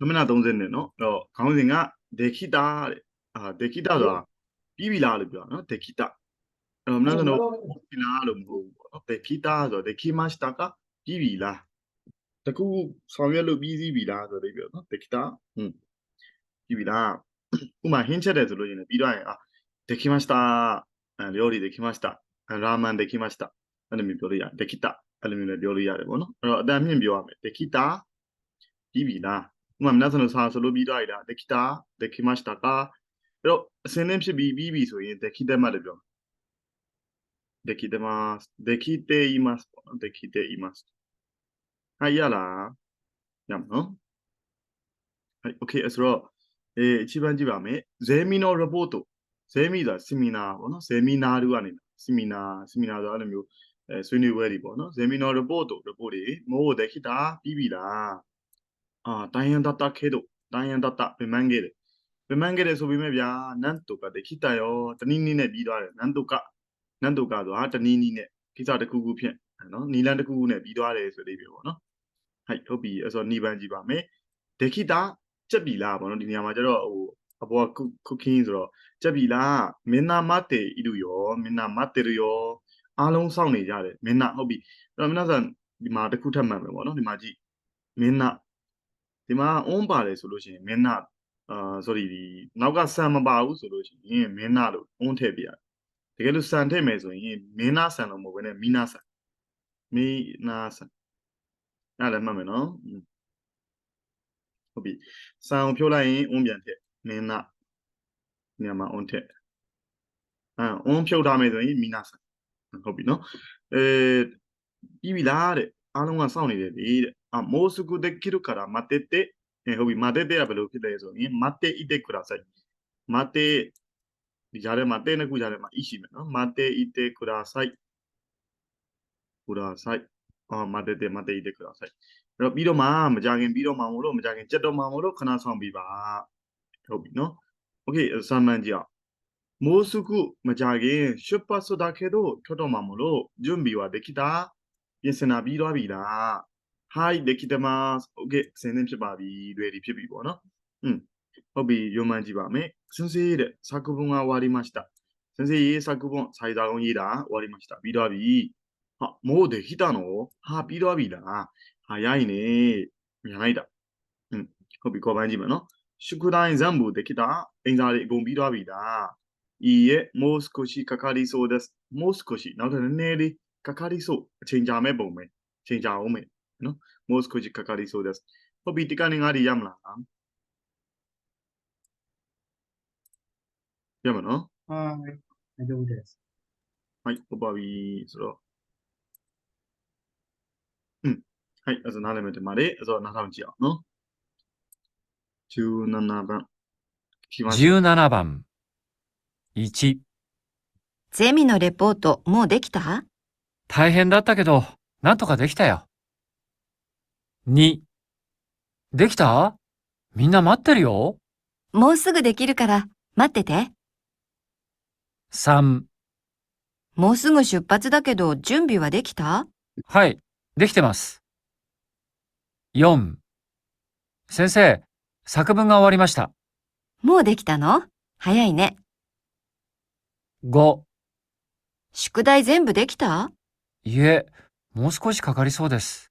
သမဏ30နဲ့နော်အဲ့တော့ခေါင်းစဉ်ကဒေခိတာတဲ့အာဒေခိတာဆိုတာပြီးပြီလားလို့ပြောတာနော်ဒေခိတာအဲ့တော့မနက်စံတော့ပြီးလားလို့မဟုတ်ဘူးပေါ့နော်ဒေခိတာဆိုတော့ဒေခိမစတာကပြီးပြီလားတကူဆောင်ရွက်လို့ပြီးစီးပြီလားဆိုတော့ပြောနော်ဒေခိတာဟွန်းပြီးပြီလားဥပမာဟင်းချက်တယ်ဆိုလို့ရှိရင်လည်းပြီးတော့ရင်အာဒေခိမစတာအဲ料理できましたရာမန်できましたအဲ့လိုမျိုးပြောလို့ရတယ်ဒေခိတာအဲ့လိုမျိုးလည်းပြောလို့ရတယ်ပေါ့နော်အဲ့တော့အတန်မြင့်ပြောရမယ်ဒေခိတာပြီးပြီလား まあ、皆さんのサーソロビーダーできた？できましたか？でも、宣伝してビビそういうできてまでよ。できてます。できています。できています。はい、やら。やむの？はい、OK。それは、えー、一番一番目、ゼミのレポート。セミだ、セミナー、のセミナールはね、セミナー、セミナー、あるみ、えー、そういうボーの、レポート、レポート、もうできた、ビビだ。 အာတိုင်းရန်တတခဲတို့တိုင်းရန်တတပြမန်းခဲ့တယ်ပြမန်းခဲ့တယ်ဆိုပေမဲ့ဗျာနန်တုကဒေခိတာရောတနည်းနည်းနဲ့ပြီးသွားတယ်နန်တုကနန်တုကဆိုတာတနည်းနည်းနဲ့ကိစ္စတစ်ခုခုဖြင့်နော်နီလန်တစ်ခုခုနဲ့ပြီးသွားတယ်ဆိုလေးပဲပေါ့နော်ဟိုက်ဟုတ်ပြီအဲ့ဆိုနီပန်းကြည့်ပါမယ်ဒေခိတာကြက်ပြီလားပေါ့နော်ဒီနေရာမှာကျတော့ဟိုအပေါ်က cooking ဆိုတော့ကြက်ပြီလားမင်းနာမတေဣရုယောမင်းနာမတေရယောအားလုံးစောင့်နေကြတယ်မင်းနာဟုတ်ပြီအဲ့တော့မင်းနာဆန်ဒီမှာတစ်ခုထပ်မှန်မယ်ပေါ့နော်ဒီမှာကြည့်မင်းနာ ဒီမှာအွန်းပါတယ်ဆိုလို့ရှိရင်မင်းနာအာ sorry ဒီနောက်ကဆန်မပါဘူးဆိုလို့ရှိရင်မင်းနာလို့အွန်းထည့်ပြရတယ်တကယ်လို့ဆန်ထည့်မယ်ဆိုရင်မင်းနာဆန်လို့မဟုတ်ဘဲနဲ့မီနာဆန်မီနာဆန်အဲ့လည်းမှတ်မယ်နော်อืมဟုတ်ပြီဆန်ကိုဖြိုးလိုက်ရင်အွန်းပြန်ထည့်မင်းနာနေရာမှာ on ထက်အဲ on ဖြုတ်ထားမယ်ဆိုရင်မီနာဆန်ဟုတ်ပြီနော်အဲပြီးပြီလားတဲ့အားလုံးကစောင့်နေတယ်လေတဲ့ အမိုးစုကုတက်ကိရကာရာမတေတေအဲဟုတ်ပြီမတေတေကဘယ်လိုဖြစ်လဲဆိုရင်မတေဣတေကုရာဆိုင်မတေဒီကြားထဲမှာတေနှစ်ခုကြားထဲမှာဣရှိမယ်နော်မတေဣတေကုရာဆိုင်ကုရာဆိုင်အော်မတေတေမတေဣတေကုရာဆိုင်အဲ့တော့ပြီးတော့မှမကြခင်ပြီးတော့မှမလို့မကြခင်ကြက်တော့မှမလို့ခဏဆောင်ပြီးပါဟုတ်ပြီနော် โอเคစာမှန်ကြည့်အောင်မိုးစုခုမကြခင်ရှုပ်ပတ်ဆိုတာခဲတော့ထွက်တော့မှာမလို့ဂျွန်ဘီဝါဒခိတာပြင်ဆင်တာပြီးသွားပြီလား hi ဒခိတမတ်โอเคစင်းနေဖြစ်ပါပြီ ready ဖြစ်ပြီပေါ့နော်อืมဟုတ်ပြီယုံမှန်ကြည့်ပါမယ်စင်စေးတဲ့စာကုပုံကဝါရီမတ်တာစင်စေးရေးစာကုပုံစာရေးစာကုန်းရေးတာဝါရီမတ်တာပြီးသွားပြီဟာမိုးဒခိတာနော်ဟာပြီးသွားပြီလားဟာရရင်ねမြန်လိုက်တာอืมဟုတ်ပြီခေါ်ပန်းကြည့်မယ်နော် ရှုခတိုင်းဇမ်ဘူတခိတာအင်္ဂါတွေအကုန်ပြီးသွားပြီလားဤရဲ့မိုးစကိုရှိကကာရီဆိုဒက်မိုးစကိုရှိနောက်ထပ်နည်းနည်းလေးကကာရီဆိုအချိန်ကြာမဲ့ပုံပဲအချိန်ကြာအောင်မယ် no? Most koji kakari so das. Hobi tika はい、オバビー、そろ。うん。はい、あと斜めてまで、あとな斜めちやの。17番。17番。1。ゼミのレポート、もうできた？大変だったけど、なんとかできたよ。2、できた？みんな待ってるよ。もうすぐできるから待ってて。3、もうすぐ出発だけど準備はできた？はい、できてます。4、先生、作文が終わりました。もうできたの？早いね。5、宿題全部できた？いえ、もう少しかかりそうです。